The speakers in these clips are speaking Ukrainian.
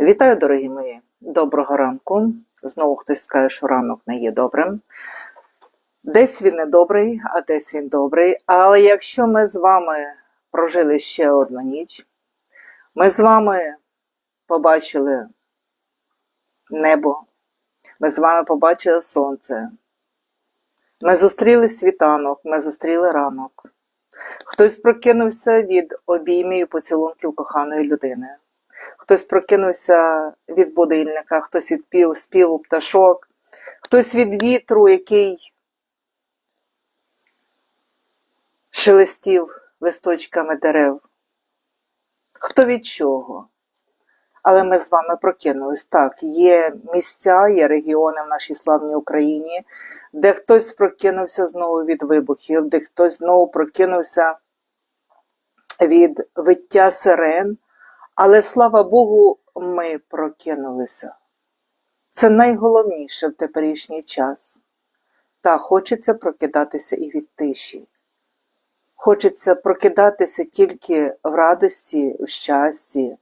Вітаю, дорогі мої! Доброго ранку. Знову хтось скаже, що ранок не є добрим. Десь він не добрий, а десь він добрий. Але якщо ми з вами прожили ще одну ніч, ми з вами побачили небо, ми з вами побачили сонце, ми зустріли світанок, ми зустріли ранок. Хтось прокинувся від обіймів і поцілунків коханої людини. Хтось прокинувся від будильника, хтось від пів, співу пташок, хтось від вітру, який шелестів листочками дерев. Хто від чого? Але ми з вами прокинулись. Так, є місця, є регіони в нашій славній Україні, де хтось прокинувся знову від вибухів, де хтось знову прокинувся від виття сирен. Але слава Богу, ми прокинулися. Це найголовніше в теперішній час. Та хочеться прокидатися і від тиші. Хочеться прокидатися тільки в радості, в щасті,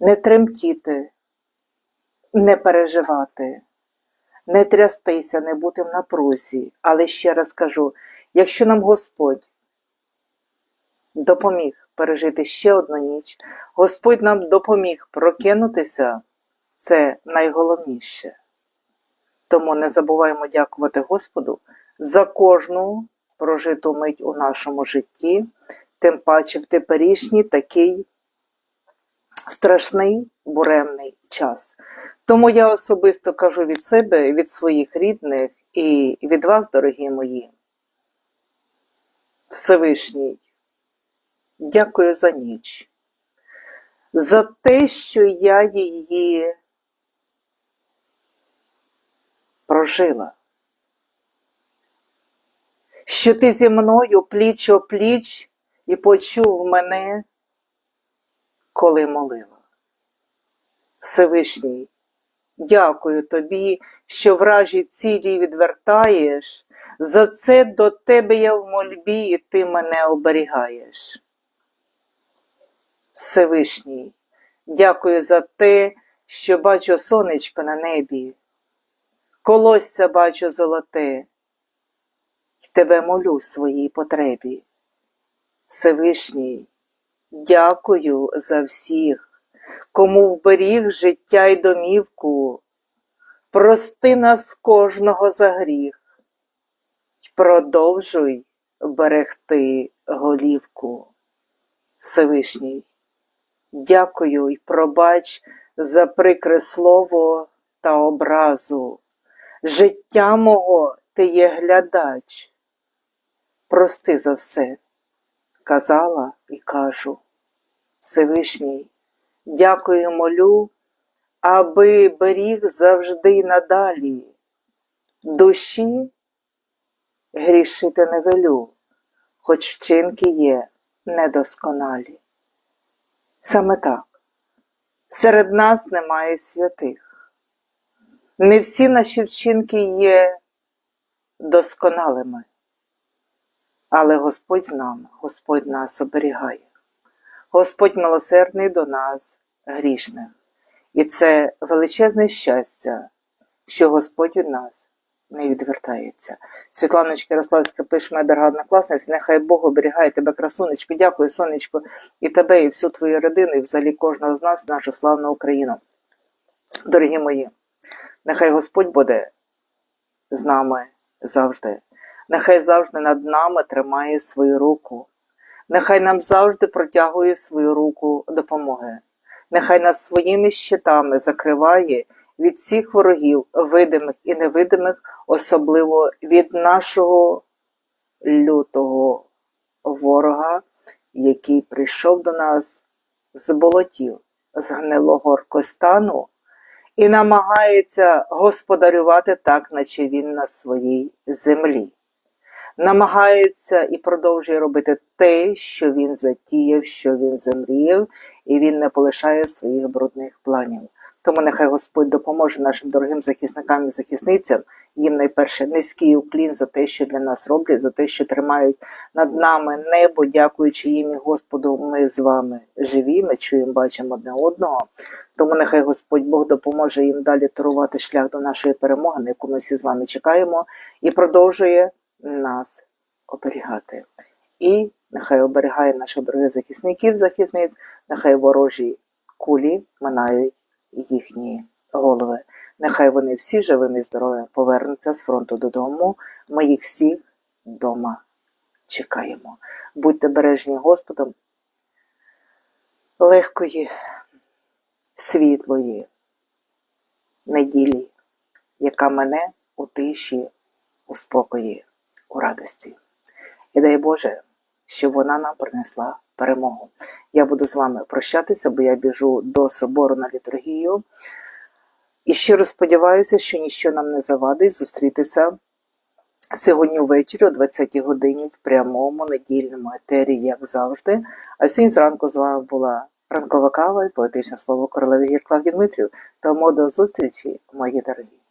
не тремтіти, не переживати, не трястися, не бути в напрузі. Але ще раз кажу: якщо нам Господь допоміг пережити ще одну ніч, Господь нам допоміг прокинутися, це найголовніше. Тому не забуваємо дякувати Господу за кожну прожиту мить у нашому житті, тим паче в теперішній такий страшний буремний час. Тому я особисто кажу від себе, від своїх рідних і від вас, дорогі мої, Всевишній. Дякую за ніч, за те, що я її прожила, що ти зі мною пліч о пліч і почув мене, коли молила. Всевишній, дякую тобі, що вражі цілі відвертаєш, за це до тебе я в мольбі, і ти мене оберігаєш. Всевишній, дякую за те, що бачу сонечко на небі, колосся бачу золоте, й тебе молю своїй потребі. Всевишній, дякую за всіх, кому вберіг життя й домівку, прости нас кожного за гріх, продовжуй берегти голівку. Всевишній, Дякую й пробач за прикре слово та образу. Життя мого ти є глядач. Прости за все, казала і кажу. Всевишній, дякую молю, аби беріг завжди надалі. Душі грішити не велю, хоч вчинки є недосконалі. Саме так. Серед нас немає святих. Не всі наші вчинки є досконалими. Але Господь з нами, Господь нас оберігає. Господь милосердний до нас, грішних. І це величезне щастя, що Господь від нас не відвертається. Світланочка Ярославська пише, моя дорога однокласниця, нехай Бог оберігає тебе, красунечко. Дякую, сонечко, і тебе, і всю твою родину, і взагалі кожного з нас, нашу славну Україну. Дорогі мої, нехай Господь буде з нами завжди. Нехай завжди над нами тримає свою руку. Нехай нам завжди протягує свою руку допомоги. Нехай нас своїми щитами закриває від всіх ворогів, видимих і невидимих, особливо від нашого лютого ворога, який прийшов до нас з болотів, з гнилого оркостану і намагається господарювати так, наче він на своїй землі. Намагається і продовжує робити те, що він затіяв, що він замріяв, і він не полишає своїх брудних планів. Тому нехай Господь допоможе нашим дорогим захисникам і захисницям. Їм найперше низький уклін за те, що для нас роблять, за те, що тримають над нами небо, дякуючи їм і Господу, ми з вами живі, ми чуємо, бачимо одне одного. Тому нехай Господь Бог допоможе їм далі турувати шлях до нашої перемоги, на яку ми всі з вами чекаємо, і продовжує нас оберігати. І нехай оберігає наших дорогих захисників, захисниць, нехай ворожі кулі минають їхні голови. Нехай вони всі живими і здоровими повернуться з фронту додому. Ми їх всіх вдома чекаємо. Будьте бережні Господом, легкої, світлої неділі, яка мене у тиші, у спокої, у радості. І дай Боже, щоб вона нам принесла перемогу. Я буду з вами прощатися, бо я біжу до собору на літургію. І щиро сподіваюся, що ніщо нам не завадить зустрітися сьогодні ввечері о 20 годині в прямому недільному етері, як завжди. А сьогодні зранку з вами була ранкова кава і поетичне слово королеви гір Клавдії Дмитрів. Тому до зустрічі, мої дорогі.